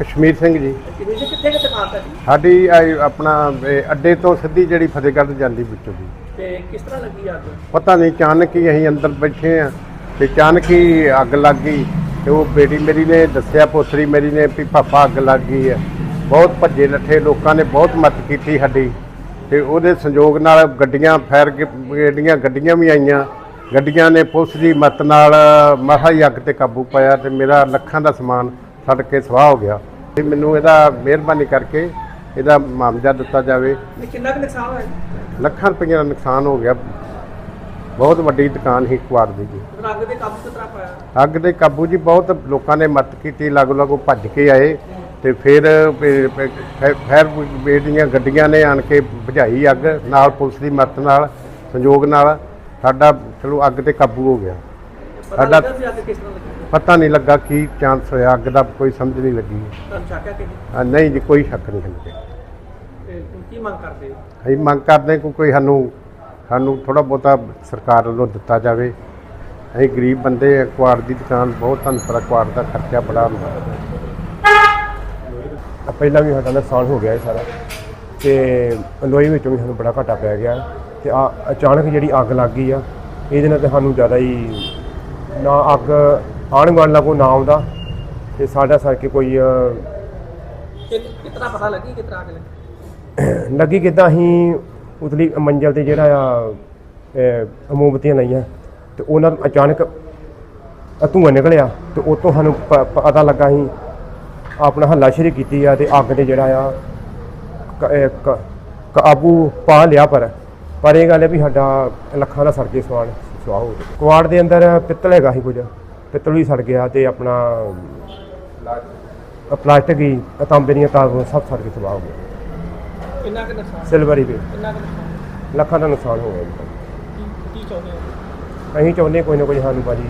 ਕਸ਼ਮੀਰ ਸਿੰਘ ਜੀ। ਕਿਵੇਂ ਕਿੱਥੇ ਸਾਡੀ ਇਹ ਆਪਣਾ ਇਹ ਅੱਡੇ ਤੋਂ ਸਿੱਧੀ ਜਿਹੜੀ ਫਤਿਹਗੜ੍ਹ ਜਾਂਦੀ ਵਿੱਚੋਂ ਤੇ ਕਿਸ ਤਰ੍ਹਾਂ ਲੱਗੀ ਅੱਗ? ਪਤਾ ਨਹੀਂ ਅਚਾਨਕ ਹੀ ਅਸੀਂ ਅੰਦਰ ਬੈਠੇ ਆ ਤੇ ਅਚਾਨਕ ਹੀ ਅੱਗ ਲੱਗ ਗਈ ਤੇ ਉਹ ਬੇਟੀ ਮੇਰੀ ਨੇ ਦੱਸਿਆ ਪੋਤਰੀ ਮੇਰੀ ਨੇ ਵੀ ਪਾਪਾ ਅੱਗ ਲੱਗ ਗਈ ਹੈ। ਬਹੁਤ ਭੱਜੇ ਨੱਠੇ ਲੋਕਾਂ ਨੇ ਬਹੁਤ ਮਦਦ ਕੀਤੀ ਸਾਡੀ ਤੇ ਉਹਦੇ ਸੰਯੋਗ ਨਾਲ ਗੱਡੀਆਂ ਫਾਇਰ ਬ੍ਰਿਗੇਡੀਆਂ ਗੱਡੀਆਂ ਵੀ ਆਈਆਂ ਗੱਡੀਆਂ ਨੇ ਪੁਲਿਸ ਦੀ ਮਦਦ ਨਾਲ ਮਹਾ ਹੀ ਅੱਗ ਤੇ ਕਾਬੂ ਪਾਇਆ ਤੇ ਮੇਰਾ ਲੱਖਾਂ ਦਾ ਸਮਾਨ ਸੜ ਕੇ ਸਵਾਹ ਹੋ ਗਿਆ। ਮੈਨੂੰ ਇਹਦਾ ਮਿਹਰਬਾਨੀ ਕਰਕੇ ਇਹਦਾ ਮੁਆਵਜ਼ਾ ਦਿੱਤਾ ਜਾਵੇ। ਕਿੰਨਾ ਕੁ ਨੁਕਸਾਨ ਹੋਇਆ? ਲੱਖਾਂ ਰੁਪਏ ਦਾ ਨੁਕਸਾਨ ਹੋ ਗਿਆ। ਬਹੁਤ ਵੱਡੀ ਦੁਕਾਨ ਸੀ ਕੁਆਰ ਦੀ ਜੀ। ਅੱਗ ਦੇ ਕਾਬੂ ਕਿਸ ਤਰ੍ਹਾਂ ਪਾਇਆ? ਅੱਗ ਦੇ ਕਾਬੂ ਜੀ ਬਹੁਤ ਲੋਕਾਂ ਨੇ ਮਦਦ ਕੀਤੀ ਲਾਗੋ ਲਾਗੋ ਭੱਜ ਕੇ ਆਏ ਤੇ ਫਿਰ ਫਾਇਰ ਬ੍ਰਿਗੇਡ ਦੀਆਂ ਗੱਡੀਆਂ ਨੇ ਆਣ ਕੇ ਬੁਝਾਈ ਅੱਗ ਨਾਲ ਪੁਲਿਸ ਦੀ ਮਦਦ ਨਾਲ ਸੰਯੋਗ ਨਾਲ ਸਾਡਾ ਚਲੋ ਅੱਗ ਤੇ ਕਾਬੂ ਹੋ ਗਿਆ। ਸਾਡਾ- ਪਤਾ ਨਹੀਂ ਲੱਗਾ ਕੀ ਚਾਂਸ ਹੋਇਆ ਅੱਗ ਦਾ ਕੋਈ ਸਮਝ ਨਹੀਂ ਲੱਗੀ। ਹੈ ਨਹੀਂ? ਜੀ ਕੋਈ ਸ਼ੱਕ ਨਹੀਂ ਹੈ ਤੇ ਹੁਣ ਕੀ ਮੰਗ ਕਰਦੇ ਹੋ? ਅਸੀਂ ਮੰਗ ਕਰਦੇ ਕਿ ਕੋਈ ਸਾਨੂੰ ਸਾਨੂੰ ਥੋੜਾ ਬਹੁਤਾ ਸਰਕਾਰ ਵੱਲੋਂ ਦਿੱਤਾ ਜਾਵੇ। ਅਸੀਂ ਗਰੀਬ ਬੰਦੇ ਆ ਕੁਆਰ ਦੀ ਦੁਕਾਨ ਬਹੁਤ ਤੁਹਾਨੂੰ ਪਤਾ ਕੁਆਰ ਦਾ ਖਰਚਾ ਬੜਾ ਹੁੰਦਾ। ਆ ਪਹਿਲਾਂ ਵੀ ਸਾਡਾ ਨੁਕਸਾਨ ਹੋ ਗਿਆ ਇਹ ਸਾਰਾ। ਤੇ ਲੋਈ ਵਿੱਚੋਂ ਵੀ ਸਾਨੂੰ ਬੜਾ ਘਾਟਾ ਪੈ ਗਿਆ। ਤੇ ਆ ਅਚਾਨਕ ਜਿਹੜੀ ਅੱਗ ਲੱਗ ਗਈ ਆ ਇਹਦੇ ਨਾਲ ਤੇ ਸਾਨੂੰ ਜ਼ਿਆਦਾ ਹੀ ਨਾ ਅੱਗ ਆਣ ਗੁਆਂਢ ਲਾਗੋਂ ਨਾ ਆਉਂਦਾ ਤੇ ਸਾਡਾ ਸਰ ਕੇ ਕੋਈ ਕਿ ਕਿਤਨਾ ਪਤਾ ਲੱਗੀ ਕਿਤਨਾ ਅੱਗ ਲੱਗੀ? ਲੱਗੀ ਕਿਦਾਂ ਅਸੀਂ ਉਤਲੀ ਮੰਜ਼ਲ ਤੇ ਜਿਹੜਾ ਆ ਇਹ ਮੋਮਬਤੀਆਂ ਲਾਈਆਂ ਤੇ ਉਹਨਾਂ ਤੋਂ ਅਚਾਨਕ ਧੂੰਆਂ ਨਿਕਲਿਆ ਤੇ ਉਹ ਤੋਂ ਸਾਨੂੰ ਪ- ਪਤਾ ਲੱਗਾ ਅਸੀਂ ਆਪਣਾ ਹੱਲਾਸ਼ੇਰੀ ਕੀਤੀ ਆ ਤੇ ਅੱਗ ਤੇ ਜਿਹੜਾ ਆ ਕ- ਇਹ ਕ- ਕਾਬੂ ਪਾ ਲਿਆ ਪਰ ਪਰ ਇਹ ਗੱਲ ਹੈ ਵੀ ਸਾਡਾ ਲੱਖਾਂ ਦਾ ਸੜ ਕੇ ਸਵਾਲ ਸਵਾਹ ਹੋ ਗਿਆ। ਕੁਆੜ ਦੇ ਅੰਦਰ ਪਿੱਤਲ ਹੈਗਾ ਸੀ ਕੁਝ। ਪਿੱਤਲ ਵੀ ਸੜ ਗਿਆ ਤੇ ਆਪਣਾ ਪਲਾਸਟਿਕ ਹੀ ਤਾਂਬੇ ਦੀਆਂ ਤਾਰਾਂ ਸਭ ਸੜ ਕੇ ਸਵਾਹ ਹੋ ਗਿਆ। ਕਿੰਨਾ ਕੁ ਨੁਕਸਾਨ? ਸਿਲਵਰ ਹੀ ਵੀ ਕਿੰਨਾ ਕੁ ਨੁਕਸਾਨ? ਲੱਖਾਂ ਦਾ ਨੁਕਸਾਨ ਹੋ ਗਿਆ ਜੀ। ਕੀ ਕੀ ਚਾਹੁੰਦੇ ਹੋ? ਅਸੀਂ ਚਾਹੁੰਦੇ ਕੋਈ ਨਾ ਕੋਈ ਸਾਨੂੰ ਭਾਜੀ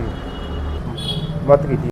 ਮਦਦ ਕੀਤੀ